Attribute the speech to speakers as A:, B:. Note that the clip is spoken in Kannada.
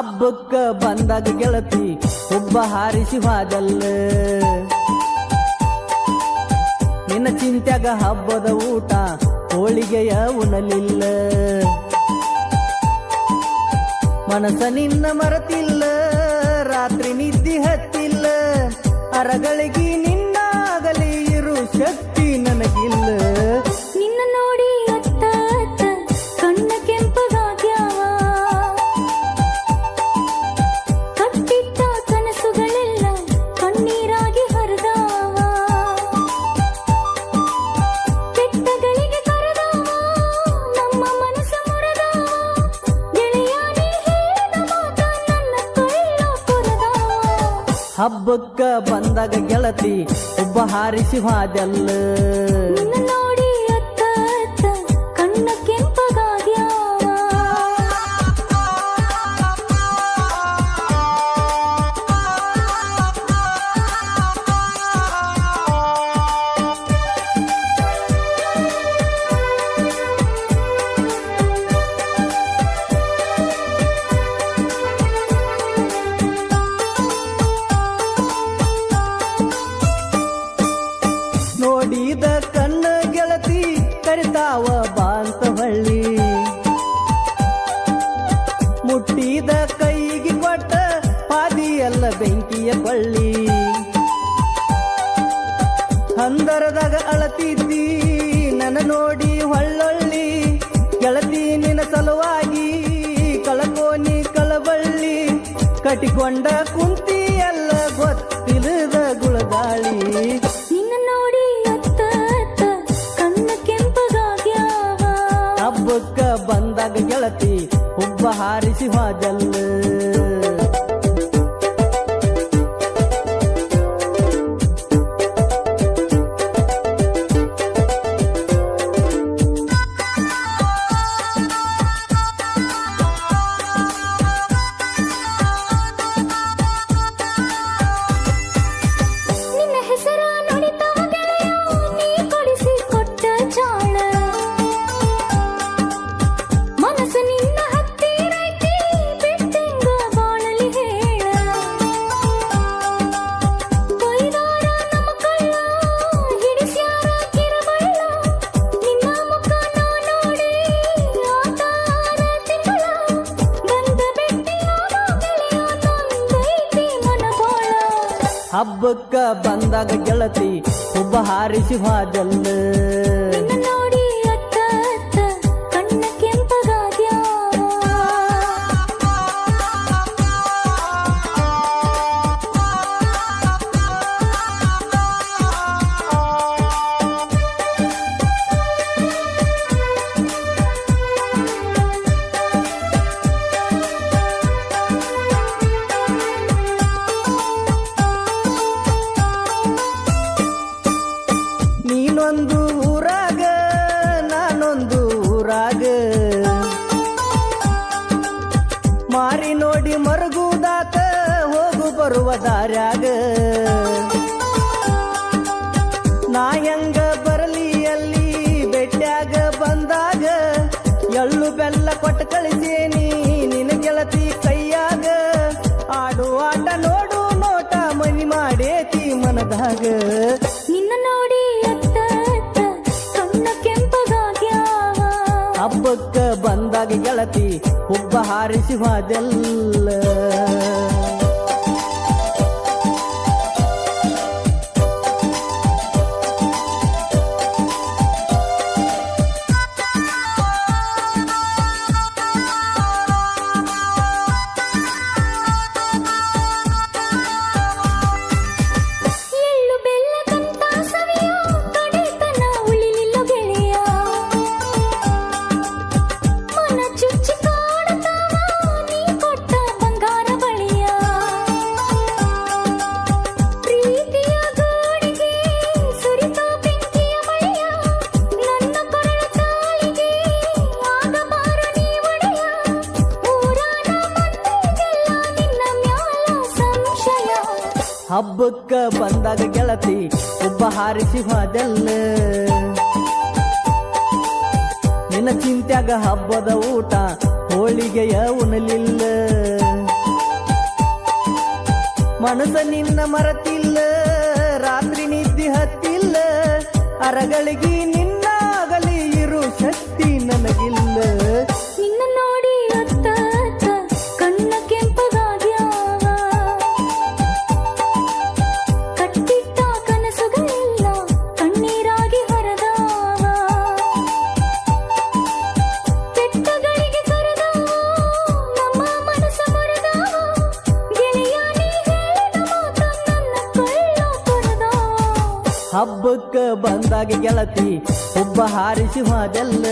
A: ಹಬ್ಬಕ್ಕ ಬಂದಾಗ ಗೆಳತಿ ಒಬ್ಬ ಹಾರಿಸಿ ಹಾದಲ್ಲ. ನಿನ್ನ ಚಿಂತ್ಯಾಗ ಹಬ್ಬದ ಊಟ ಹೋಳಿಗೆಯ ಉಣಲಿಲ್ಲ. ಮನಸ ನಿನ್ನ ಮರತಿಲ್ಲ, ರಾತ್ರಿ ನಿದ್ದಿ ಹತ್ತಿಲ್ಲ. ಅರಗಳಿಗೆ ನಿನ್ನಾಗಲಿ ಇರು ಶಕ್ತಿ ನನಗಿಲ್ಲ. ಹಬ್ಬಕ್ಕ ಬಂದಾಗ ಗೆಳತಿ ಒಬ್ಬ ಹಾರಿಸಿ ಹೋದಲ್ಲ. ಕರಿತಾವ ಬಾಂತವಳ್ಳಿ ಮುಟ್ಟಿದ ಕೈಗೆ ಕೊಟ್ಟ ಪಾದಿಯಲ್ಲ ಬೆಂಕಿಯ ಕೊಳ್ಳಿ ಹಂದರದಾಗ ಅಳತಿದ್ದಿ ನನ್ನ ನೋಡಿ ಹೊಳ್ಳೊಳ್ಳಿ. ಗೆಳತಿ ನಿನ್ನ ಸಲುವಾಗಿ ಕಳಕೋನಿ ಕಳಬಳ್ಳಿ. ಕಟಿಕೊಂಡ ಕುಂತಿ ಎಲ್ಲ ಗೊತ್ತಿಲ್ಲದ ಗುಳಗಾಳಿ.
B: ನಿನ್ನ ನೋಡಿ
A: ಬಂದಾಗ ಗೆಳತಿ ಹುಬ್ಬ ಹಾರಿಸಿ ಹೋದಲ್ಲ ಹಬ್ಬಕ್ಕ ಬಂದಾಗ ಗೆಳತಿ ಒಬ್ಬ ಹಾರಿಸಿ ಹೋದಲ್ಲ
B: ನೋಡಿ
A: ಮರುಗುದಾತ, ಹೋಗು ಬರುವ ದಾರ್ಯಾಗ. ನಾಯಂಗ ಬರಲಿ ಅಲ್ಲಿ ಬೆಟ್ಟ್ಯಾಗ ಬಂದಾಗ, ಎಳ್ಳು ಬೆಲ್ಲ ಕೊಟ್ಟು ಕಳಿಸೇನಿ ನಿನ್ನ ಗೆಳತಿ ಕೈಯಾಗ. ಆಡು ಆಟ ನೋಡು, ನೋಟ ಮನಿ ಮಾಡೇತಿ ಮನದಾಗ. ಬಂದಾಗ ಗೆಳತಿ ಹುಬ್ಬ ಹಾರಿಸಿ ಹೋದೆಲ್ಲ. ಹಬ್ಬಕ್ಕ ಬಂದಾಗ ಗೆಳತಿ, ಒಬ್ಬ ಹಾರಿಸಿ ಹೋದೆಲ್ಲ. ನಿನ್ನ ಚಿಂತ್ಯಾಗ ಹಬ್ಬದ ಊಟ ಹೋಳಿಗೆಯ ಉಣಲಿಲ್ಲ.
B: ಮನಸ ನಿನ್ನ ಮರತಿಲ್ಲ, ರಾತ್ರಿ ನಿದ್ದೆ ಹತ್ತಿಲ್ಲ. ಅರಗಳಿಗೆ ನಿನ್ನಾಗಲಿ ಇರು ಶಕ್ತಿ ನನಗಿಲ್ಲ. ಹಬ್ಬಕ್ಕ ಬಂದಾಗ ಗೆಳತಿ ಒಬ್ಬ ಹಾರಿಸಿ ಹೋದೆಲ್ಲ